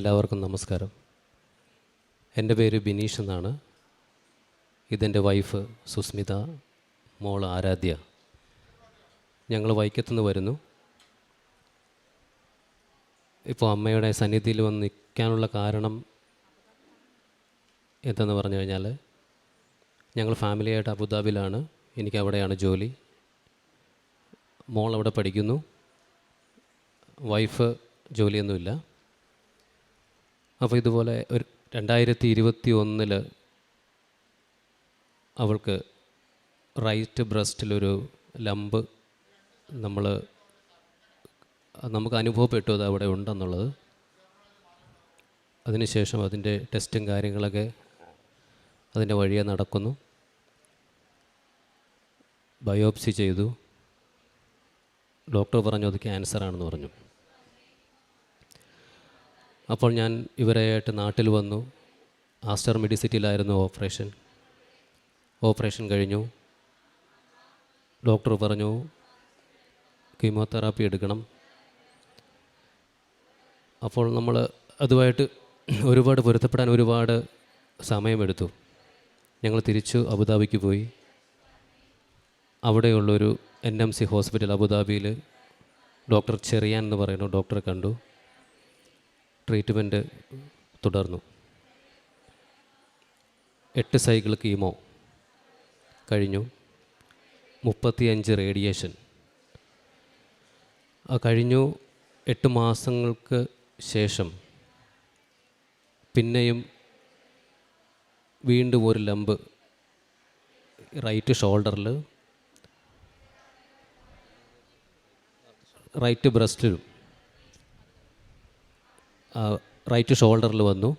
എല്ലാവർക്കും നമസ്കാരം. എന്റെ പേര് ബിനീഷ് എന്നാണ്. ഇതെന്റെ വൈഫ് സുസ്മിത മോൾ ആരാധ്യ. ഞങ്ങൾ വൈക്കത്തുനിന്ന് വരുന്നു. ഇപ്പോൾ അമ്മയുടെ സന്നിധിയിൽ വന്ന് നിൽക്കാനുള്ള കാരണം എന്തെന്ന് പറഞ്ഞു കഴിഞ്ഞാൽ ഞങ്ങൾ ഫാമിലിയായിട്ട് അബുദാബിയിലാണ്. എനിക്ക് അവിടെയാണ് ജോലി. മോൾ അവിടെ പഠിക്കുന്നു. വൈഫ് ജോലിയൊന്നുമില്ല. അപ്പോൾ ഇതുപോലെ ഒരു രണ്ടായിരത്തി ഇരുപത്തി ഒന്നിൽ അവൾക്ക് റൈറ്റ് ബ്രസ്റ്റിലൊരു ലംബ് നമ്മൾ നമുക്ക് അനുഭവപ്പെട്ടു അത് അവിടെ ഉണ്ടെന്നുള്ളത്. അതിനുശേഷം അതിന്റെ ടെസ്റ്റും കാര്യങ്ങളൊക്കെ അതിന്റെ വഴിയെ നടക്കുന്നു. ബയോപ്സി ചെയ്തു. ഡോക്ടർ പറഞ്ഞു അത് ക്യാൻസറാണെന്ന് പറഞ്ഞു. അപ്പോൾ ഞാൻ ഇവരെയായിട്ട് നാട്ടിൽ വന്നു. ആസ്റ്റർ മെഡിസിറ്റിയിലായിരുന്നു ഓപ്പറേഷൻ. ഓപ്പറേഷൻ കഴിഞ്ഞു. ഡോക്ടർ പറഞ്ഞു കീമോതെറാപ്പി എടുക്കണം. അപ്പോൾ നമ്മൾ അതുമായിട്ട് ഒരുപാട് പൊരുത്തപ്പെടാൻ ഒരുപാട് സമയമെടുത്തു. ഞങ്ങൾ തിരിച്ചു അബുദാബിക്ക് പോയി. അവിടെയുള്ളൊരു എൻ എം സി ഹോസ്പിറ്റൽ അബുദാബിയിൽ ഡോക്ടർ ചെറിയാൻ എന്ന് പറയുന്നു ഡോക്ടറെ കണ്ടു. ട്രീറ്റ്മെന്റ് തുടർന്നു. എട്ട് സൈക്കിൾ കീമോ കഴിഞ്ഞു. മുപ്പത്തിയഞ്ച് റേഡിയേഷൻ. കഴിഞ്ഞു എട്ട് മാസങ്ങൾക്ക് ശേഷം പിന്നെയും വീണ്ടും ഒരു ലംബ് റൈറ്റ് ഷോൾഡറിൽ റൈറ്റ് ബ്രസ്റ്റിലും റൈറ്റ് ഷോൾഡറിൽ വന്നു.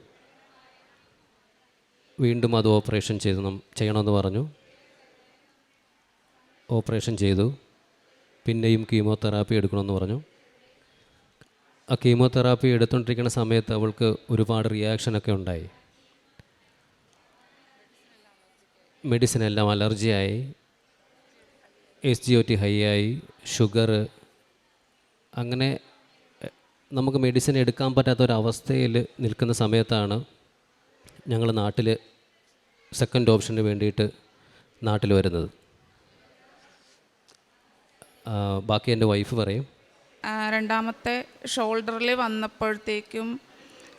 വീണ്ടും അത് ഓപ്പറേഷൻ ചെയ്ത് ചെയ്യണമെന്ന് പറഞ്ഞു. ഓപ്പറേഷൻ ചെയ്തു. പിന്നെയും കീമോതെറാപ്പി എടുക്കണമെന്ന് പറഞ്ഞു. ആ കീമോതെറാപ്പി എടുത്തുകൊണ്ടിരിക്കുന്ന സമയത്ത് അവൾക്ക് ഒരുപാട് റിയാക്ഷനൊക്കെ ഉണ്ടായി. മെഡിസിൻ എല്ലാം അലർജിയായി. S G O T high ആയി. ഷുഗർ അങ്ങനെ നമുക്ക് മെഡിസിൻ എടുക്കാൻ പറ്റാത്ത ഒരു ഒരവസ്ഥയിൽ നിൽക്കുന്ന സമയത്താണ് ഞങ്ങൾ നാട്ടിൽ സെക്കൻഡ് ഓപ്ഷന് വേണ്ടിയിട്ട് നാട്ടിൽ വരുന്നത്. ബാക്കി എന്റെ വൈഫ് പറയും. രണ്ടാമത്തെ ഷോൾഡറിൽ വന്നപ്പോഴത്തേക്കും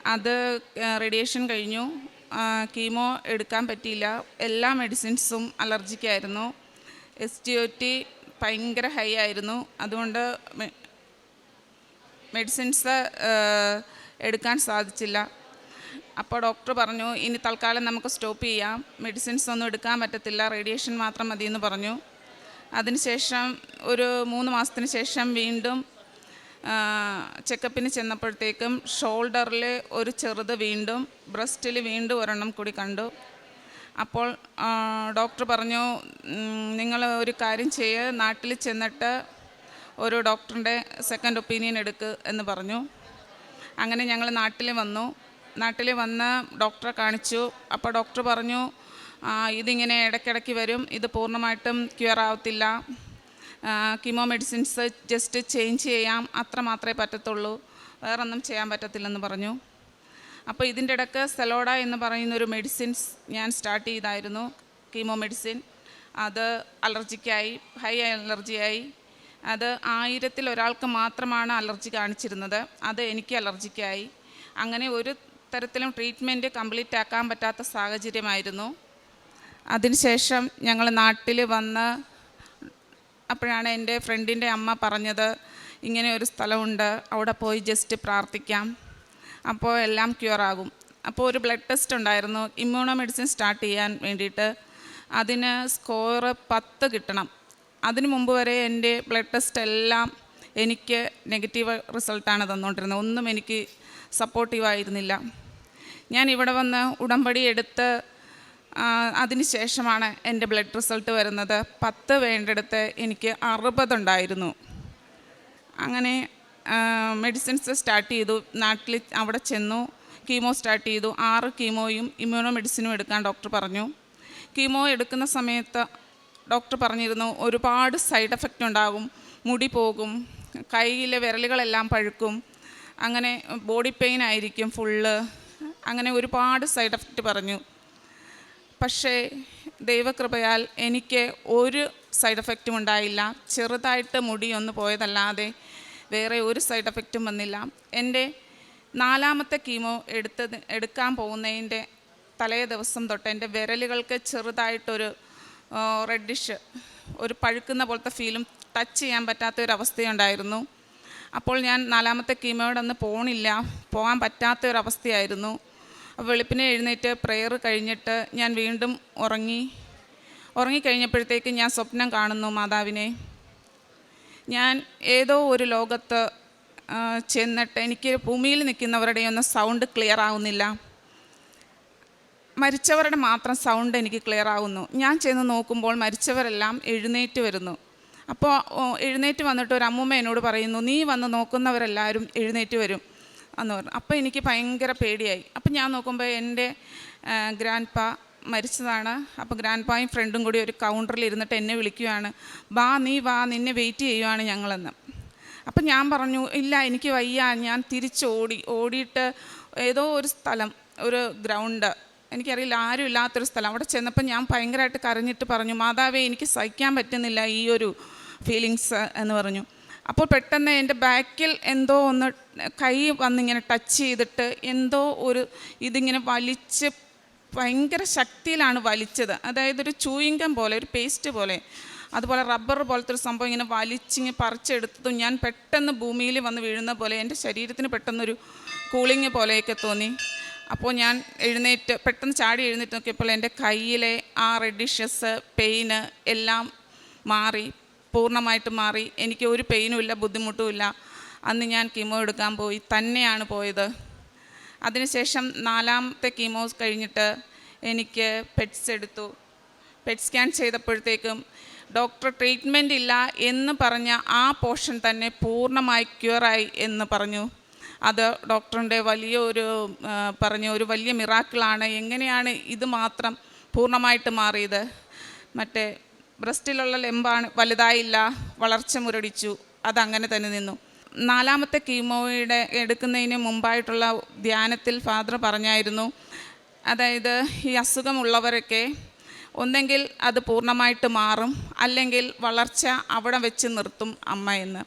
അത് റേഡിയേഷൻ കഴിഞ്ഞു. കീമോ എടുക്കാൻ പറ്റിയില്ല. എല്ലാ മെഡിസിൻസും അലർജിക്കായിരുന്നു എസ് ടി ഒ ടി ഭയങ്കര ഹൈ ആയിരുന്നു. അതുകൊണ്ട് മെഡിസിൻസ് എടുക്കാൻ സാധിച്ചില്ല. അപ്പോൾ ഡോക്ടർ പറഞ്ഞു ഇനി തൽക്കാലം നമുക്ക് സ്റ്റോപ്പ് ചെയ്യാം. മെഡിസിൻസ് ഒന്നും എടുക്കാൻ പറ്റത്തില്ല. റേഡിയേഷൻ മാത്രം മതിയെന്ന് പറഞ്ഞു. അതിനുശേഷം ഒരു മൂന്ന് മാസത്തിന് ശേഷം വീണ്ടും ചെക്കപ്പിന് ചെന്നപ്പോഴത്തേക്കും ഷോൾഡറിൽ ഒരു ചെറുത് വീണ്ടും ബ്രസ്റ്റിൽ വീണ്ടും ഒരെണ്ണം കൂടി കണ്ടു. അപ്പോൾ ഡോക്ടർ പറഞ്ഞു നിങ്ങൾ ഒരു കാര്യം ചെയ്യുക നാട്ടിൽ ചെന്നിട്ട് ഒരു ഡോക്ടറിന്റെ സെക്കൻഡ് ഒപ്പീനിയൻ എടുക്ക് എന്ന് പറഞ്ഞു. അങ്ങനെ ഞങ്ങൾ നാട്ടിൽ വന്നു. നാട്ടിൽ വന്ന് ഡോക്ടറെ കാണിച്ചു. അപ്പോൾ ഡോക്ടർ പറഞ്ഞു "ആ, ഇതിങ്ങനെ ഇടയ്ക്കിടയ്ക്ക് വരും. ഇത് പൂർണമായിട്ടും ക്യൂർ ആവത്തില്ല. കീമോ മെഡിസിൻസ് ജസ്റ്റ് ചേഞ്ച് ചെയ്യാം. അത്ര മാത്രമേ പറ്റത്തുള്ളൂ. വേറൊന്നും ചെയ്യാൻ പറ്റത്തില്ലെന്ന് പറഞ്ഞു. അപ്പോൾ ഇതിന്റെ ഇടയ്ക്ക് സെലോഡ എന്ന് പറയുന്നൊരു മെഡിസിൻസ് ഞാൻ സ്റ്റാർട്ട് ചെയ്തായിരുന്നു. കീമോ മെഡിസിൻ അത് അലർജിക്കായി ഹൈ അലർജിയായി അത് ആയിരത്തിൽ ഒരാൾക്ക് മാത്രമാണ് അലർജി കാണിച്ചിരുന്നത്. അത് എനിക്ക് അലർജിക്കായി. അങ്ങനെ ഒരു തരത്തിലും ട്രീറ്റ്മെന്റ് കംപ്ലീറ്റ് ആക്കാൻ പറ്റാത്ത സാഹചര്യമായിരുന്നു. അതിനുശേഷം ഞങ്ങൾ നാട്ടിൽ വന്ന് അപ്പോഴാണ് എന്റെ ഫ്രണ്ടിന്റെ അമ്മ പറഞ്ഞത് ഇങ്ങനെ ഒരു സ്ഥലമുണ്ട് അവിടെ പോയി ജസ്റ്റ് പ്രാർത്ഥിക്കാം. അപ്പോൾ എല്ലാം ക്യൂർ ആകും. അപ്പോൾ ഒരു ബ്ലഡ് ടെസ്റ്റ് ഉണ്ടായിരുന്നു. ഇമ്മ്യൂണോ മെഡിസിൻ സ്റ്റാർട്ട് ചെയ്യാൻ വേണ്ടിയിട്ട് അതിന് സ്കോറ് പത്ത് കിട്ടണം. അതിനു മുമ്പ് വരെ എന്റെ ബ്ലഡ് ടെസ്റ്റ് എല്ലാം എനിക്ക് നെഗറ്റീവ് റിസൾട്ടാണ് തന്നുകൊണ്ടിരുന്നത് ഒന്നും എനിക്ക് സപ്പോർട്ടീവായിരുന്നില്ല ഞാൻ ഇവിടെ വന്ന് ഉടമ്പടി എടുത്ത് അതിനുശേഷമാണ് ശേഷമാണ് എന്റെ ബ്ലഡ് റിസൾട്ട് വരുന്നത്. പത്ത് വേണ്ടെടുത്ത് എനിക്ക് അറുപതുണ്ടായിരുന്നു അങ്ങനെ മെഡിസിൻസ് സ്റ്റാർട്ട് ചെയ്തു. നാട്ടിൽ അവിടെ ചെന്നു. കീമോ സ്റ്റാർട്ട് ചെയ്തു. ആറ് കീമോയും ഇമ്മ്യൂണോ മെഡിസിനും എടുക്കാൻ ഡോക്ടർ പറഞ്ഞു. കീമോ എടുക്കുന്ന സമയത്ത് ഡോക്ടർ പറഞ്ഞിരുന്നു ഒരുപാട് സൈഡ് എഫക്റ്റ് ഉണ്ടാകും മുടി പോകും കയ്യിലെ വിരലുകളെല്ലാം പഴുക്കും അങ്ങനെ ബോഡി പെയിൻ ആയിരിക്കും ഫുള്ള് അങ്ങനെ ഒരുപാട് സൈഡ് എഫക്റ്റ് പറഞ്ഞു. പക്ഷേ ദൈവകൃപയാൽ എനിക്ക് ഒരു സൈഡ് എഫക്റ്റും ഉണ്ടായില്ല. ചെറുതായിട്ട് മുടി ഒന്ന് പോയതല്ലാതെ വേറെ ഒരു സൈഡ് എഫക്റ്റും വന്നില്ല. എന്റെ നാലാമത്തെ കീമോ എടുത്തത് എടുക്കാൻ പോകുന്നതിന്റെ തലേ ദിവസം തൊട്ട് എന്റെ വിരലുകൾക്ക് ചെറുതായിട്ടൊരു റെഡിഷ് ഒരു പഴുക്കുന്ന പോലത്തെ ഫീലും ടച്ച് ചെയ്യാൻ പറ്റാത്ത ഒരു അവസ്ഥയുണ്ടായിരുന്നു. അപ്പോൾ ഞാൻ നാലാമത്തെ കീമോയുടെ അന്ന് പോണില്ല. പോകാൻ പറ്റാത്ത ഒരു അവസ്ഥയായിരുന്നു. വെളുപ്പിനെ എഴുന്നേറ്റ് പ്രെയർ കഴിഞ്ഞിട്ട് ഞാൻ വീണ്ടും ഉറങ്ങി. ഉറങ്ങിക്കഴിഞ്ഞപ്പോഴത്തേക്ക് ഞാൻ സ്വപ്നം കാണുന്നു മാതാവിനെ. ഞാൻ ഏതോ ഒരു ലോകത്ത് ചെന്നിട്ട് എനിക്ക് ഭൂമിയിൽ നിൽക്കുന്നവരുടെയൊന്നും സൗണ്ട് ക്ലിയർ ആവുന്നില്ല. മരിച്ചവരുടെ മാത്രം സൗണ്ട് എനിക്ക് ക്ലിയർ ആവുന്നു. ഞാൻ ചെന്ന് നോക്കുമ്പോൾ മരിച്ചവരെല്ലാം എഴുന്നേറ്റ് വരുന്നു. അപ്പോൾ എഴുന്നേറ്റ് വന്നിട്ട് ഒരു അമ്മൂമ്മ എന്നോട് പറയുന്നു നീ വന്ന് നോക്കുന്നവരെല്ലാവരും എഴുന്നേറ്റ് വരും. എന്ന് പറഞ്ഞു. അപ്പോൾ എനിക്ക് ഭയങ്കര പേടിയായി. അപ്പം ഞാൻ നോക്കുമ്പോൾ എന്റെ ഗ്രാൻഡ് പാ മരിച്ചതാണ്. അപ്പോൾ ഗ്രാൻഡ് പായും ഫ്രണ്ടും കൂടി ഒരു കൗണ്ടറിൽ ഇരുന്നിട്ട് എന്നെ വിളിക്കുകയാണ് വാ നീ വാ നിന്നെ വെയിറ്റ് ചെയ്യുവാണ് ഞങ്ങളെന്ന്. അപ്പം ഞാൻ പറഞ്ഞു ഇല്ല എനിക്ക് വയ്യ. ഞാൻ തിരിച്ചോടി ഓടിയിട്ട് ഏതോ ഒരു സ്ഥലം ഒരു ഗ്രൗണ്ട് എനിക്കറിയില്ല ആരും ഇല്ലാത്തൊരു സ്ഥലം. അവിടെ ചെന്നപ്പോൾ ഞാൻ ഭയങ്കരമായിട്ട് കരഞ്ഞിട്ട് പറഞ്ഞു മാതാവേ എനിക്ക് സഹിക്കാൻ പറ്റുന്നില്ല ഈ ഒരു ഫീലിങ്സ് എന്ന് പറഞ്ഞു. അപ്പോൾ പെട്ടെന്ന് എന്റെ ബാക്കിൽ എന്തോ ഒന്ന് കൈ വന്നിങ്ങനെ ടച്ച് ചെയ്തിട്ട് എന്തോ ഒരു ഇതിങ്ങനെ വലിച്ച് ഭയങ്കര ശക്തിയിലാണ് വലിച്ചത്. അതായത് ഒരു ചൂയിങ്കം പോലെ ഒരു പേസ്റ്റ് പോലെ. അതുപോലെ റബ്ബർ പോലത്തെ ഒരു സംഭവം ഇങ്ങനെ വലിച്ചിങ്ങ് പറിച്ചെടുത്തതും ഞാൻ പെട്ടെന്ന് ഭൂമിയിൽ വന്ന് വീഴുന്ന പോലെ എന്റെ ശരീരത്തിന് പെട്ടെന്നൊരു കൂളിങ് പോലെയൊക്കെ തോന്നി. അപ്പോൾ ഞാൻ എഴുന്നേറ്റ് പെട്ടെന്ന് ചാടി എഴുന്നേറ്റ് നോക്കിയപ്പോൾ എന്റെ കയ്യിലെ ആ റെഡിഷസ് പെയിന് എല്ലാം മാറി പൂർണമായിട്ട് മാറി. എനിക്ക് ഒരു പെയിനും ഇല്ല ബുദ്ധിമുട്ടുമില്ല അന്ന് ഞാൻ കീമോ എടുക്കാൻ പോയി. തന്നെയാണ് പോയത്. അതിനുശേഷം നാലാമത്തെ കീമോസ് കഴിഞ്ഞിട്ട് എനിക്ക് പെറ്റ്സ് എടുത്തു. പെറ്റ് സ്കാൻ ചെയ്തപ്പോഴത്തേക്കും ഡോക്ടർ ട്രീറ്റ്മെന്റ് ഇല്ല എന്ന് പറഞ്ഞ ആ പോർഷൻ തന്നെ പൂർണമായി ക്യൂറായി എന്ന് പറഞ്ഞു. അത് ഡോക്ടറിന്റെ വലിയ ഒരു പറഞ്ഞ ഒരു വലിയ മിറാക്കിളാണ്. എങ്ങനെയാണ് ഇത് മാത്രം പൂർണമായിട്ട് മാറിയത്? മറ്റേ ബ്രസ്റ്റിലുള്ള ലെമ്പാണ് വലുതായില്ല വളർച്ച മുരടിച്ചു അതങ്ങനെ തന്നെ നിന്നു. നാലാമത്തെ കീമോയുടെ എടുക്കുന്നതിന് മുമ്പായിട്ടുള്ള ധ്യാനത്തിൽ ഫാദർ പറഞ്ഞായിരുന്നു അതായത് ഈ അസുഖമുള്ളവരൊക്കെ ഒന്നെങ്കിൽ അത് പൂർണമായിട്ട് മാറും അല്ലെങ്കിൽ വളർച്ച അവിടെ വെച്ച് നിർത്തും അമ്മ എന്ന്.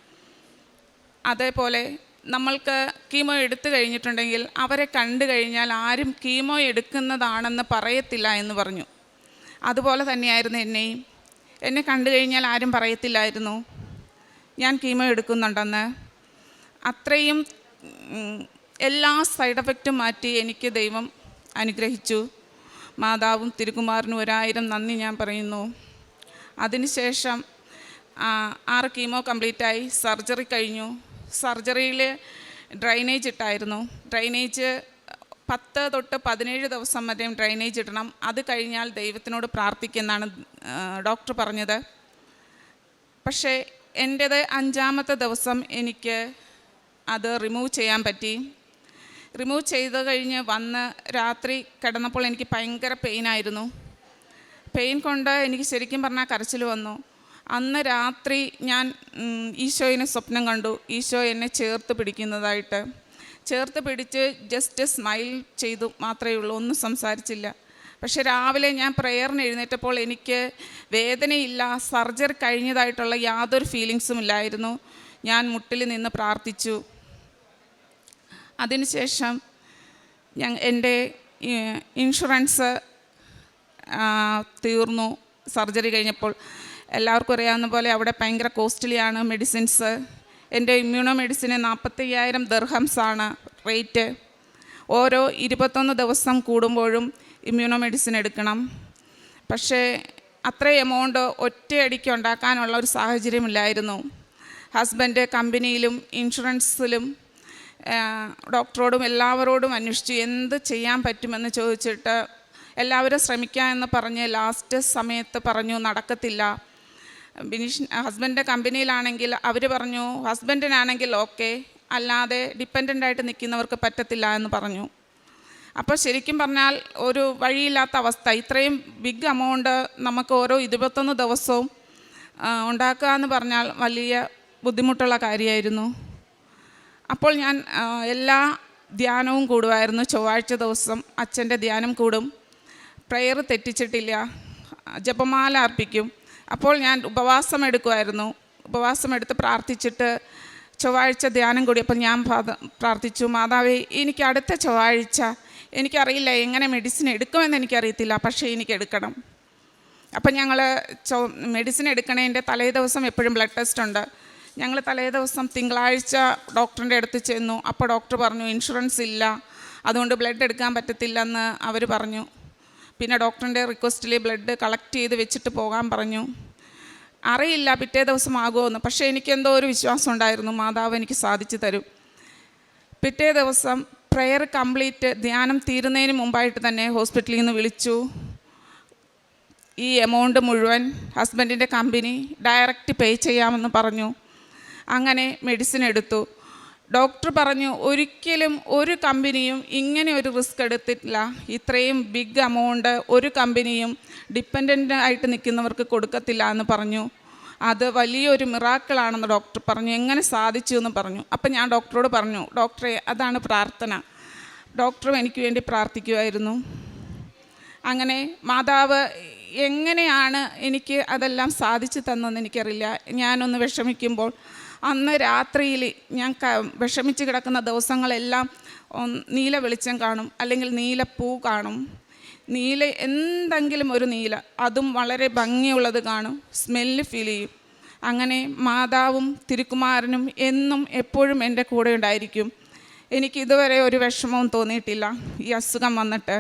അതേപോലെ നമ്മൾക്ക് കീമോ എടുത്തു കഴിഞ്ഞിട്ടുണ്ടെങ്കിൽ അവരെ കണ്ടു കഴിഞ്ഞാൽ ആരും കീമോ എടുക്കുന്നതാണെന്ന് പറയത്തില്ല എന്ന് പറഞ്ഞു. അതുപോലെ തന്നെയായിരുന്നു എന്നെയും. എന്നെ കണ്ടു കഴിഞ്ഞാൽ ആരും പറയത്തില്ലായിരുന്നു. ഞാൻ കീമോ എടുക്കുന്നുണ്ടെന്ന്. അത്രയും എല്ലാ സൈഡ് എഫക്റ്റും മാറ്റി എനിക്ക് ദൈവം അനുഗ്രഹിച്ചു. മാതാവും തിരുകുമാറിനും ഒരായിരം നന്ദി ഞാൻ പറയുന്നു. അതിനുശേഷം ആറ് കീമോ കംപ്ലീറ്റായി. സർജറി കഴിഞ്ഞു. സർജറിയിൽ ഡ്രൈനേജ് ഇട്ടായിരുന്നു. ഡ്രൈനേജ് പത്ത് തൊട്ട് പതിനേഴ് ദിവസം വരെയും ഡ്രൈനേജ് ഇടണം. അത് കഴിഞ്ഞാൽ ദൈവത്തിനോട് പ്രാർത്ഥിക്കുമെന്നാണ് ഡോക്ടർ പറഞ്ഞത്. പക്ഷേ എന്റേത് അഞ്ചാമത്തെ ദിവസം എനിക്ക് അത് റിമൂവ് ചെയ്യാൻ പറ്റി. റിമൂവ് ചെയ്ത് കഴിഞ്ഞ് വന്ന് രാത്രി കിടന്നപ്പോൾ എനിക്ക് ഭയങ്കര പെയിനായിരുന്നു. പെയിൻ കൊണ്ട് എനിക്ക് ശരിക്കും പറഞ്ഞാൽ കരച്ചിൽ വന്നു. അന്ന് രാത്രി ഞാൻ ഈശോയിനെ സ്വപ്നം കണ്ടു. ഈശോ എന്നെ ചേർത്ത് പിടിക്കുന്നതായിട്ട്. ചേർത്ത് പിടിച്ച് ജസ്റ്റ് സ്മൈൽ ചെയ്തു മാത്രമേ ഉള്ളൂ ഒന്നും സംസാരിച്ചില്ല. പക്ഷെ രാവിലെ ഞാൻ പ്രെയറിന് എഴുന്നേറ്റപ്പോൾ എനിക്ക് വേദനയില്ല സർജറി കഴിഞ്ഞതായിട്ടുള്ള യാതൊരു ഫീലിങ്സും ഇല്ലായിരുന്നു. ഞാൻ മുട്ടിൽ നിന്ന് പ്രാർത്ഥിച്ചു. അതിനുശേഷം ഞാൻ എന്റെ ഇൻഷുറൻസ് തീർന്നു. സർജറി കഴിഞ്ഞപ്പോൾ എല്ലാവർക്കും അറിയാവുന്ന പോലെ അവിടെ ഭയങ്കര കോസ്റ്റ്ലിയാണ് മെഡിസിൻസ് എന്റെ ഇമ്മ്യൂണോ മെഡിസിന് നാൽപ്പത്തയ്യായിരം ദർഹംസാണ് റേറ്റ് ഓരോ ഇരുപത്തൊന്ന് ദിവസം കൂടുമ്പോഴും ഇമ്മ്യൂണോ മെഡിസിൻ എടുക്കണം. പക്ഷേ അത്ര എമൗണ്ട് ഒറ്റയടിക്ക് ഉണ്ടാക്കാനുള്ള ഒരു സാഹചര്യമില്ലായിരുന്നു. ഹസ്ബൻഡ് കമ്പനിയിലും ഇൻഷുറൻസിലും ഡോക്ടറോടും എല്ലാവരോടും അന്വേഷിച്ചു എന്ത് ചെയ്യാൻ പറ്റുമെന്ന് ചോദിച്ചിട്ട് എല്ലാവരും ശ്രമിക്കാമെന്ന് പറഞ്ഞ് ലാസ്റ്റ് സമയത്ത് പറഞ്ഞു നടക്കത്തില്ല. ബിനീഷ് ഹസ്ബൻഡിന്റെ കമ്പനിയിലാണെങ്കിൽ അവർ പറഞ്ഞു ഹസ്ബൻഡിനാണെങ്കിൽ ഓക്കെ അല്ലാതെ ഡിപ്പെൻഡന്റ് ആയിട്ട് നിൽക്കുന്നവർക്ക് പറ്റത്തില്ല എന്ന് പറഞ്ഞു. അപ്പോൾ ശരിക്കും പറഞ്ഞാൽ ഒരു വഴിയില്ലാത്ത അവസ്ഥ. ഇത്രയും ബിഗ് എമൗണ്ട് നമുക്ക് ഓരോ ഇരുപത്തൊന്ന് ദിവസവും ഉണ്ടാക്കുക എന്ന് പറഞ്ഞാൽ വലിയ ബുദ്ധിമുട്ടുള്ള കാര്യമായിരുന്നു. അപ്പോൾ ഞാൻ എല്ലാ ധ്യാനവും കൂടുമായിരുന്നു. ചൊവ്വാഴ്ച ദിവസം അച്ഛന്റെ ധ്യാനം കൂടും. പ്രെയർ തെറ്റിച്ചിട്ടില്ല. ജപമാല അർപ്പിക്കും. അപ്പോൾ ഞാൻ ഉപവാസം എടുക്കുമായിരുന്നു ഉപവാസം എടുത്ത് പ്രാർത്ഥിച്ചിട്ട് ചൊവ്വാഴ്ച ധ്യാനം കൂടി. അപ്പോൾ ഞാൻ പ്രാർത്ഥിച്ചു മാതാവേ എനിക്ക് അടുത്ത ചൊവ്വാഴ്ച എനിക്കറിയില്ല എങ്ങനെ മെഡിസിൻ എടുക്കുമെന്ന് എനിക്കറിയത്തില്ല പക്ഷേ എനിക്ക് എടുക്കണം. അപ്പം ഞങ്ങൾ ചൊ മെഡിസിൻ എടുക്കണതിന്റെ തലേ ദിവസം എപ്പോഴും ബ്ലഡ് ടെസ്റ്റ് ഉണ്ട്. ഞങ്ങൾ തലേ ദിവസം തിങ്കളാഴ്ച ഡോക്ടറിന്റെ അടുത്ത് ചെന്നു. അപ്പോൾ ഡോക്ടർ പറഞ്ഞു ഇൻഷുറൻസ് ഇല്ല അതുകൊണ്ട് ബ്ലഡ് എടുക്കാൻ പറ്റത്തില്ലെന്ന് അവർ പറഞ്ഞു. പിന്നെ ഡോക്ടറിന്റെ റിക്വസ്റ്റിൽ ബ്ലഡ് കളക്ട് ചെയ്ത് വെച്ചിട്ട് പോകാൻ പറഞ്ഞു. അറിയില്ല പിറ്റേ ദിവസം ആകുമെന്ന് പക്ഷേ എനിക്കെന്തോ ഒരു വിശ്വാസം ഉണ്ടായിരുന്നു മാതാവ് എനിക്ക് സാധിച്ചു തരും. പിറ്റേ ദിവസം പ്രെയർ കംപ്ലീറ്റ് ധ്യാനം തീരുന്നതിന് മുമ്പായിട്ട് തന്നെ ഹോസ്പിറ്റലിൽ നിന്ന് വിളിച്ചു. ഈ എമൗണ്ട് മുഴുവൻ ഹസ്ബൻഡിന്റെ കമ്പനി ഡയറക്റ്റ് പേ ചെയ്യാമെന്ന് പറഞ്ഞു. അങ്ങനെ മെഡിസിൻ എടുത്തു. ഡോക്ടർ പറഞ്ഞു ഒരിക്കലും ഒരു കമ്പനിയും ഇങ്ങനെ ഒരു റിസ്ക് എടുത്തിട്ടില്ല. ഇത്രയും ബിഗ് എമൗണ്ട് ഒരു കമ്പനിയും ഡിപ്പെൻഡന്റ് ആയിട്ട് നിൽക്കുന്നവർക്ക് കൊടുക്കത്തില്ല എന്ന് പറഞ്ഞു. അത് വലിയൊരു മിറാക്കിളാണെന്ന് ഡോക്ടർ പറഞ്ഞു. എങ്ങനെ സാധിച്ചു എന്ന് പറഞ്ഞു. അപ്പം ഞാൻ ഡോക്ടറോട് പറഞ്ഞു ഡോക്ടറെ അതാണ് പ്രാർത്ഥന. ഡോക്ടറും എനിക്ക് വേണ്ടി പ്രാർത്ഥിക്കുമായിരുന്നു അങ്ങനെ മാതാവ് എങ്ങനെയാണ് എനിക്ക് അതെല്ലാം സാധിച്ചു തന്നതെന്ന് എനിക്കറിയില്ല. ഞാനൊന്ന് വിഷമിക്കുമ്പോൾ അന്ന് രാത്രിയിൽ ഞാൻ വിഷമിച്ച് കിടക്കുന്ന ദിവസങ്ങളെല്ലാം നീല വെളിച്ചം കാണും അല്ലെങ്കിൽ നീല പൂ കാണും. നീല എന്തെങ്കിലും ഒരു നീല അതും വളരെ ഭംഗിയുള്ളത് കാണും സ്മെല്ല് ഫീൽ ചെയ്യും. അങ്ങനെ മാതാവും തിരുക്കുമാരനും എന്നും എപ്പോഴും എന്റെ കൂടെ ഉണ്ടായിരിക്കും. എനിക്ക് ഇതുവരെ ഒരു വിഷമവും തോന്നിയിട്ടില്ല ഈ അസുഖം വന്നിട്ട്.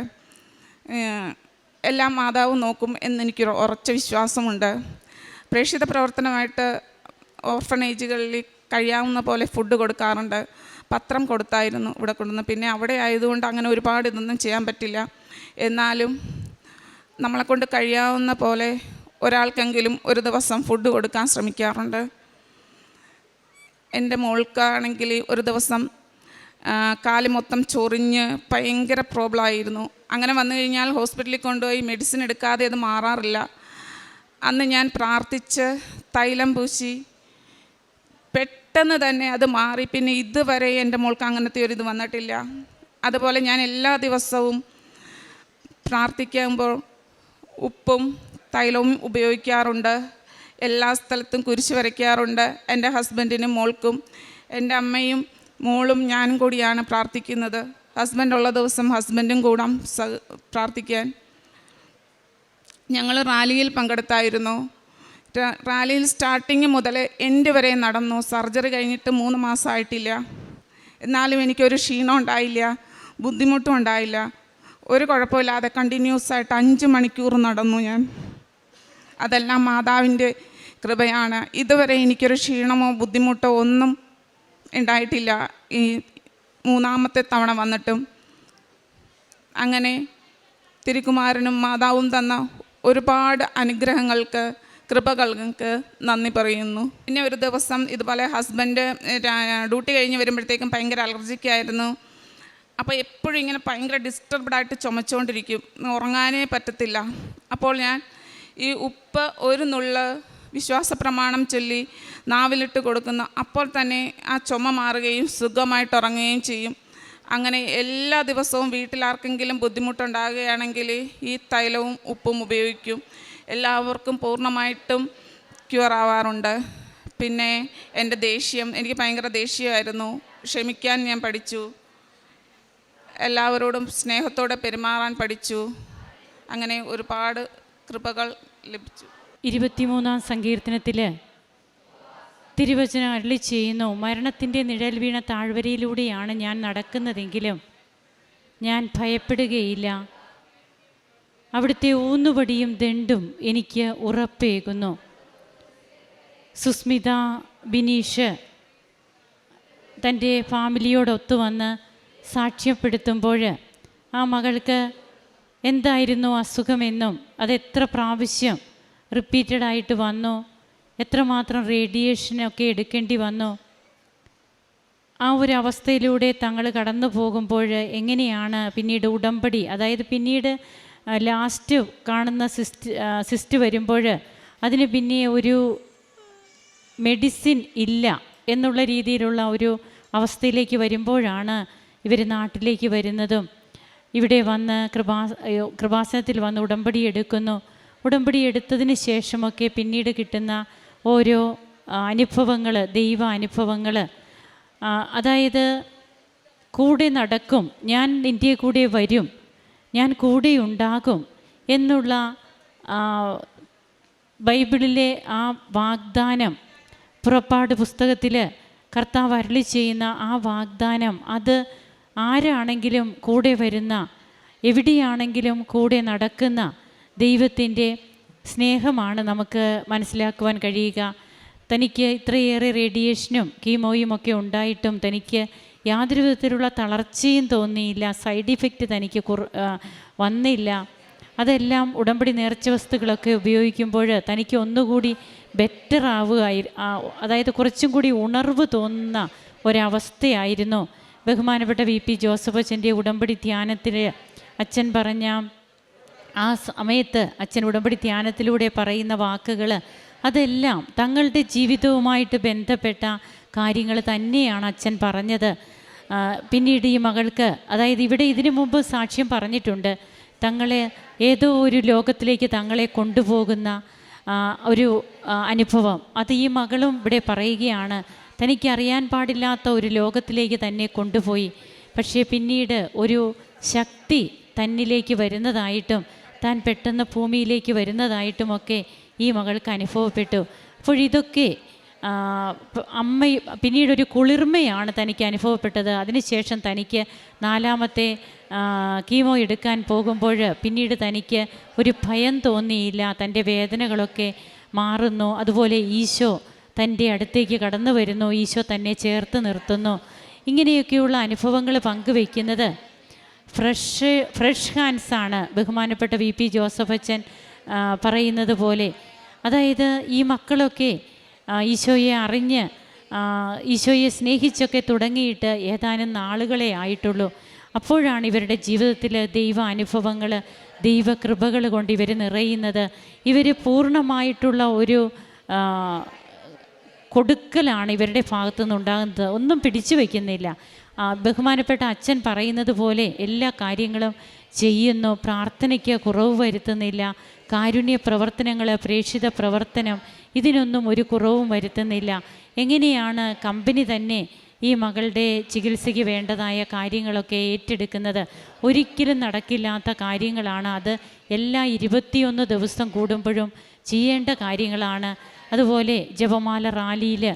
എല്ലാം മാതാവ് നോക്കും എന്നെനിക്ക് ഉറച്ച വിശ്വാസമുണ്ട്. പ്രേക്ഷിത പ്രവർത്തനമായിട്ട് ഓർഫനേജുകളിൽ കഴിയാവുന്ന പോലെ ഫുഡ് കൊടുക്കാറുണ്ട്. പത്രം കൊടുത്തായിരുന്നു ഇവിടെ കൊണ്ടുവന്ന്. പിന്നെ അവിടെ ആയതുകൊണ്ട് അങ്ങനെ ഒരുപാട് ഇതൊന്നും ചെയ്യാൻ പറ്റില്ല. എന്നാലും നമ്മളെക്കൊണ്ട് കഴിയാവുന്ന പോലെ ഒരാൾക്കെങ്കിലും ഒരു ദിവസം ഫുഡ് കൊടുക്കാൻ ശ്രമിക്കാറുണ്ട്. എന്റെ മോൾക്കാണെങ്കിൽ ഒരു ദിവസം കാൽ മൊത്തം ചൊറിഞ്ഞ് ഭയങ്കര പ്രോബ്ലം ആയിരുന്നു. അങ്ങനെ വന്നു കഴിഞ്ഞാൽ ഹോസ്പിറ്റലിൽ കൊണ്ടുപോയി മെഡിസിൻ എടുക്കാതെ അത് മാറാറില്ല. അന്ന് ഞാൻ പ്രാർത്ഥിച്ച് തൈലം പൂശി പെട്ടെന്ന് തന്നെ അത് മാറി. പിന്നെ ഇതുവരെ എന്റെ മോൾക്ക് അങ്ങനത്തെ ഒരു ഇത് വന്നിട്ടില്ല. അതുപോലെ ഞാൻ എല്ലാ ദിവസവും പ്രാർത്ഥിക്കുമ്പോൾ ഉപ്പും തൈലവും ഉപയോഗിക്കാറുണ്ട്. എല്ലാ സ്ഥലത്തും കുരിശ് വരയ്ക്കാറുണ്ട്. എന്റെ ഹസ്ബൻഡിനും മോൾക്കും എന്റെ അമ്മയും മോളും ഞാനും കൂടിയാണ് പ്രാർത്ഥിക്കുന്നത്. ഹസ്ബൻഡ് ഉള്ള ദിവസം ഹസ്ബൻഡും കൂടാം പ്രാർത്ഥിക്കാൻ. ഞങ്ങൾ റാലിയിൽ പങ്കെടുത്തായിരുന്നു. റാലിയിൽ സ്റ്റാർട്ടിങ് മുതൽ എൻഡ് വരെ നടന്നു. സർജറി കഴിഞ്ഞിട്ട് മൂന്ന് മാസമായിട്ടില്ല. എന്നാലും എനിക്കൊരു ക്ഷീണം ഉണ്ടായില്ല ബുദ്ധിമുട്ടും ഉണ്ടായില്ല. ഒരു കുഴപ്പമില്ലാതെ കണ്ടിന്യൂസ് ആയിട്ട് അഞ്ച് മണിക്കൂർ നടന്നു ഞാൻ. അതെല്ലാം മാതാവിന്റെ കൃപയാണ്. ഇതുവരെ എനിക്കൊരു ക്ഷീണമോ ബുദ്ധിമുട്ടോ ഒന്നും ഉണ്ടായിട്ടില്ല. ഈ മൂന്നാമത്തെ തവണ വന്നിട്ടും അങ്ങനെ തിരുക്കുമാരനും മാതാവും തന്ന ഒരുപാട് അനുഗ്രഹങ്ങൾക്ക് കൃപകൾക്ക് നന്ദി പറയുന്നു. പിന്നെ ഒരു ദിവസം ഇതുപോലെ ഹസ്ബൻഡ് ഡ്യൂട്ടി കഴിഞ്ഞ് വരുമ്പോഴത്തേക്കും ഭയങ്കര അലർജിക്കായിരുന്നു അപ്പോൾ എപ്പോഴും ഇങ്ങനെ ഭയങ്കര ഡിസ്റ്റർബ്ഡായിട്ട് ചുമച്ചുകൊണ്ടിരിക്കും ഉറങ്ങാനേ പറ്റത്തില്ല. അപ്പോൾ ഞാൻ ഈ ഉപ്പ് ഒരു നുള്ള വിശ്വാസ പ്രമാണം ചൊല്ലി നാവിലിട്ട് കൊടുക്കുന്ന. അപ്പോൾ തന്നെ ആ ചുമ മാറുകയും സുഖമായിട്ട് ഉറങ്ങുകയും ചെയ്യും. അങ്ങനെ എല്ലാ ദിവസവും വീട്ടിലാർക്കെങ്കിലും ബുദ്ധിമുട്ടുണ്ടാകുകയാണെങ്കിൽ ഈ തൈലവും ഉപ്പും ഉപയോഗിക്കും. എല്ലാവർക്കും പൂർണമായിട്ടും ക്യൂർ ആവാറുണ്ട്. പിന്നെ എന്റെ ദേഷ്യം എനിക്ക് ഭയങ്കര ദേഷ്യമായിരുന്നു. ക്ഷമിക്കാൻ ഞാൻ പഠിച്ചു. എല്ലാവരോടും സ്നേഹത്തോടെ പെരുമാറാൻ പഠിച്ചു. അങ്ങനെ ഒരുപാട് കൃപകൾ ലഭിച്ചു. ഇരുപത്തിമൂന്നാം സങ്കീർത്തനത്തിൽ തിരുവചനം അരളി ചെയ്യുന്നു മരണത്തിന്റെ നിഴൽ വീണ താഴ്വരയിലൂടെയാണ് ഞാൻ നടക്കുന്നതെങ്കിലും ഞാൻ ഭയപ്പെടുകയില്ല. അവിടുത്തെ ഊന്നുപടിയും ദണ്ടും എനിക്ക് ഉറപ്പേകുന്നു. സുസ്മിത ബിനീഷ് തന്റെ ഫാമിലിയോടൊത്ത് വന്ന് സാക്ഷ്യപ്പെടുത്തുമ്പോൾ ആ മകൾക്ക് എന്തായിരുന്നു അസുഖമെന്നും അത് എത്ര പ്രാവശ്യം റിപ്പീറ്റഡായിട്ട് വന്നു എത്രമാത്രം റേഡിയേഷനൊക്കെ എടുക്കേണ്ടി വന്നു ആ ഒരു അവസ്ഥയിലൂടെ തങ്ങൾ കടന്നു പോകുമ്പോൾ എങ്ങനെയാണ് പിന്നീട് ഉടമ്പടി അതായത് പിന്നീട് ലാസ്റ്റ് കാണുന്ന സിസ്റ്റ് സിസ്റ്റ് വരുമ്പോൾ അതിന് പിന്നെ ഒരു മെഡിസിൻ ഇല്ല എന്നുള്ള രീതിയിലുള്ള ഒരു അവസ്ഥയിലേക്ക് വരുമ്പോഴാണ് ഇവർ നാട്ടിലേക്ക് വരുന്നതും. ഇവിടെ വന്ന് കൃപാ കൃപാസനത്തിൽ വന്ന് ഉടമ്പടി എടുക്കുന്നു. ഉടമ്പടി എടുത്തതിന് ശേഷമൊക്കെ പിന്നീട് കിട്ടുന്ന ഓരോ അനുഭവങ്ങൾ ദൈവ അനുഭവങ്ങൾ അതായത് കൂടെ നടക്കും. ഞാൻ നിന്റെ കൂടെ വരും. ഞാൻ കൂടെ ഉണ്ടാകും എന്നുള്ള ബൈബിളിലെ ആ വാഗ്ദാനം പുറപ്പാട് പുസ്തകത്തിൽ കർത്താവ് അരളി ചെയ്യുന്ന ആ വാഗ്ദാനം അത് ആരാണെങ്കിലും കൂടെ വരുന്ന എവിടെയാണെങ്കിലും കൂടെ നടക്കുന്ന ദൈവത്തിന്റെ സ്നേഹമാണ് നമുക്ക് മനസ്സിലാക്കുവാൻ കഴിയുക. തനിക്ക് ഇത്രയേറെ റേഡിയേഷനും കീമോയും ഒക്കെ ഉണ്ടായിട്ടും തനിക്ക് യാതൊരു വിധത്തിലുള്ള തളർച്ചയും തോന്നിയില്ല. സൈഡ് ഇഫക്റ്റ് തനിക്ക് കുറ വന്നില്ല. അതെല്ലാം ഉടമ്പടി നേർച്ച വസ്തുക്കളൊക്കെ ഉപയോഗിക്കുമ്പോൾ തനിക്ക് ഒന്നുകൂടി ബെറ്റർ ആവുക അതായത് കുറച്ചും കൂടി ഉണർവ് തോന്നുന്ന ഒരവസ്ഥയായിരുന്നു. ബഹുമാനപ്പെട്ട വി പി ജോസഫ് അച്ഛന്റെ ഉടമ്പടി ധ്യാനത്തിൽ അച്ഛൻ പറഞ്ഞ ആ സമയത്ത് അച്ഛൻ ഉടമ്പടി ധ്യാനത്തിലൂടെ പറയുന്ന വാക്കുകൾ അതെല്ലാം തങ്ങളുടെ ജീവിതവുമായിട്ട് ബന്ധപ്പെട്ട കാര്യങ്ങൾ തന്നെയാണ് അച്ഛൻ പറഞ്ഞത്. പിന്നീട് ഈ മകൾക്ക് അതായത് ഇവിടെ ഇതിനു മുമ്പ് സാക്ഷ്യം പറഞ്ഞിട്ടുണ്ട് തങ്ങളെ ഏതോ ഒരു ലോകത്തിലേക്ക് തങ്ങളെ കൊണ്ടുപോകുന്ന ഒരു അനുഭവം. അത് ഈ മകളും ഇവിടെ പറയുകയാണ് തനിക്കറിയാൻ പാടില്ലാത്ത ഒരു ലോകത്തിലേക്ക് തന്നെ കൊണ്ടുപോയി. പക്ഷേ പിന്നീട് ഒരു ശക്തി തന്നിലേക്ക് വരുന്നതായിട്ടും താൻ പെട്ടെന്ന് ഭൂമിയിലേക്ക് വരുന്നതായിട്ടുമൊക്കെ ഈ മകൾക്ക് അനുഭവപ്പെട്ടു. അപ്പോൾ ഇതൊക്കെ അമ്മ പിന്നീടൊരു കുളിർമയാണ് തനിക്ക് അനുഭവപ്പെട്ടത്. അതിനുശേഷം തനിക്ക് നാലാമത്തെ കീമോ എടുക്കാൻ പോകുമ്പോൾ പിന്നീട് തനിക്ക് ഒരു ഭയം തോന്നിയില്ല. തന്റെ വേദനകളൊക്കെ മാറുന്നു. അതുപോലെ ഈശോ തന്റെ അടുത്തേക്ക് കടന്നു വരുന്നു. ഈശോ തന്നെ ചേർത്ത് നിർത്തുന്നു. ഇങ്ങനെയൊക്കെയുള്ള അനുഭവങ്ങൾ പങ്കുവയ്ക്കുന്നത് ഫ്രഷ് ഫ്രഷ് ഹാൻഡ്സ് ആണ്. ബഹുമാനപ്പെട്ട വി പി ജോസഫ് അച്ഛൻ പറയുന്നത് പോലെ. അതായത് ഈ മക്കളൊക്കെ ഈശോയെ അറിഞ്ഞ് ഈശോയെ സ്നേഹിച്ചൊക്കെ തുടങ്ങിയിട്ട് ഏതാനും നാളുകളെ ആയിട്ടുള്ളൂ. അപ്പോഴാണ് ഇവരുടെ ജീവിതത്തിൽ ദൈവ അനുഭവങ്ങൾ ദൈവകൃപകൾ കൊണ്ട് ഇവർ നിറയുന്നത്. ഇവർ പൂർണമായിട്ടുള്ള ഒരു കൊടുക്കലാണ് ഇവരുടെ ഭാഗത്തു നിന്നുണ്ടാകുന്നത് ഒന്നും പിടിച്ചു വയ്ക്കുന്നില്ല. ബഹുമാനപ്പെട്ട അച്ഛൻ പറയുന്നത് പോലെ എല്ലാ കാര്യങ്ങളും ചെയ്യുന്നു. പ്രാർത്ഥനയ്ക്ക് കുറവ് വരുത്തുന്നില്ല. കാരുണ്യ പ്രവർത്തനങ്ങൾ പ്രേക്ഷിത പ്രവർത്തനം ഇതിനൊന്നും ഒരു കുറവും വരുത്തുന്നില്ല. എങ്ങനെയാണ് കമ്പനി തന്നെ ഈ മകളുടെ ചികിത്സയ്ക്ക് വേണ്ടതായ കാര്യങ്ങളൊക്കെ ഏറ്റെടുക്കുന്നത്? ഒരിക്കലും നടക്കില്ലാത്ത കാര്യങ്ങളാണ് അത്. എല്ലാ ഇരുപത്തിയൊന്ന് ദിവസം കൂടുമ്പോഴും ചെയ്യേണ്ട കാര്യങ്ങളാണ്. അതുപോലെ ജപമാല റാലിയിൽ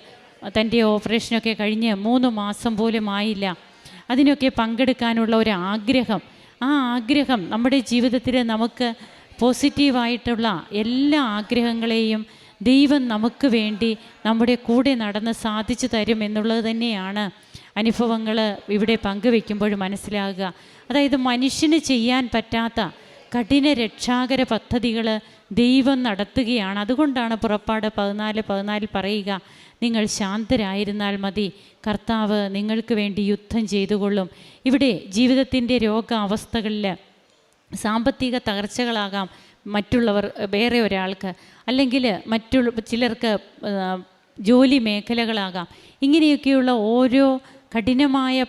തന്റെ ഓപ്പറേഷനൊക്കെ കഴിഞ്ഞ് മൂന്ന് മാസം പോലും ആയില്ല. അതിനൊക്കെ പങ്കെടുക്കാനുള്ള ഒരു ആഗ്രഹം ആ ആഗ്രഹം നമ്മുടെ ജീവിതത്തിൽ നമുക്ക് പോസിറ്റീവായിട്ടുള്ള എല്ലാ ആഗ്രഹങ്ങളെയും ദൈവം നമുക്ക് വേണ്ടി നമ്മുടെ കൂടെ നടന്ന് സാധിച്ചു തരും എന്നുള്ളത് തന്നെയാണ് അനുഭവങ്ങൾ ഇവിടെ പങ്കുവെക്കുമ്പോൾ മനസ്സിലാകുക. അതായത് മനുഷ്യന് ചെയ്യാൻ പറ്റാത്ത കഠിന രക്ഷാകര പദ്ധതികൾ ദൈവം നടത്തുകയാണ്. അതുകൊണ്ടാണ് പുറപ്പാട് പതിനാല് പതിനാലിൽ പറയുക നിങ്ങൾ ശാന്തരായിരുന്നാൽ മതി. കർത്താവ് നിങ്ങൾക്ക് വേണ്ടി യുദ്ധം ചെയ്തുകൊള്ളും. ഇവിടെ ജീവിതത്തിന്റെ രോഗാവസ്ഥകളിൽ സാമ്പത്തിക തകർച്ചകളാകാം മറ്റുള്ളവർ വേറെ ഒരാൾക്ക്. അല്ലെങ്കിൽ മറ്റുള്ള ചിലർക്ക് ജോലി മേഖലകളാകാം. ഇങ്ങനെയൊക്കെയുള്ള ഓരോ കഠിനമായ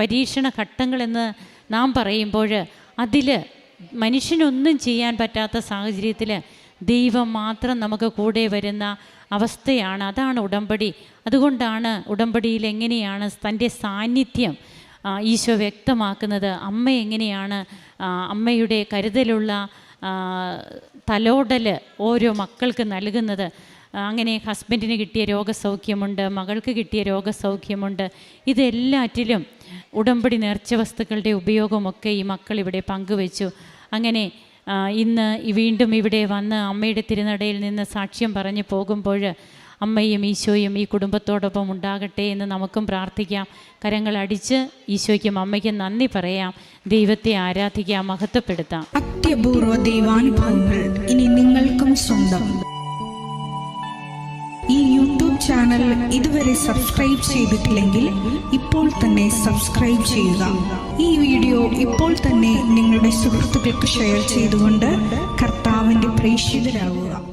പരീക്ഷണ ഘട്ടങ്ങളെന്ന് നാം പറയുമ്പോൾ അതിൽ മനുഷ്യനൊന്നും ചെയ്യാൻ പറ്റാത്ത സാഹചര്യത്തിൽ ദൈവം മാത്രം നമുക്ക് കൂടെ വരുന്ന അവസ്ഥയാണ്. അതാണ് ഉടമ്പടി. അതുകൊണ്ടാണ് ഉടമ്പടിയിൽ എങ്ങനെയാണ് തന്റെ സാന്നിധ്യം ഈശോ വ്യക്തമാക്കുന്നത് അമ്മ എങ്ങനെയാണ് അമ്മയുടെ കരുതലുള്ള തലോടൽ ഓരോ മക്കൾക്ക് നൽകുന്നത്. അങ്ങനെ ഹസ്ബൻഡിന് കിട്ടിയ രോഗസൗഖ്യമുണ്ട് മകൾക്ക് കിട്ടിയ രോഗസൗഖ്യമുണ്ട്. ഇതെല്ലാറ്റിലും ഉടമ്പടി നേർച്ച വസ്തുക്കളുടെ ഉപയോഗമൊക്കെ ഈ മക്കൾ ഇവിടെ പങ്കുവച്ചു. അങ്ങനെ ഇന്ന് വീണ്ടും ഇവിടെ വന്ന് അമ്മയുടെ തിരുനടയിൽ നിന്ന് സാക്ഷ്യം പറഞ്ഞു പോകുമ്പോൾ അമ്മയും ഈശോയും ഈ കുടുംബത്തോടൊപ്പം ഉണ്ടാകട്ടെ എന്ന് നമുക്കും പ്രാർത്ഥിക്കാം. കരങ്ങൾ അടിച്ച് ഈശോയ്ക്കും അമ്മയ്ക്കും നന്ദി പറയാം. ദൈവത്തെ ആരാധിക്കാം മഹത്വപ്പെടുത്താം. അത്യപൂർവ ദൈവാനുഭവങ്ങൾ ഇനി നിങ്ങൾക്കും സ്വന്തം. ഈ യൂട്യൂബ് ചാനൽ ഇതുവരെ സബ്സ്ക്രൈബ് ചെയ്തിട്ടില്ലെങ്കിൽ ഇപ്പോൾ തന്നെ സബ്സ്ക്രൈബ് ചെയ്യുക. ഈ വീഡിയോ ഇപ്പോൾ തന്നെ നിങ്ങളുടെ സുഹൃത്തുക്കൾക്ക് ഷെയർ ചെയ്തുകൊണ്ട് കർത്താവിന്റെ പ്രേക്ഷിതരാകുക.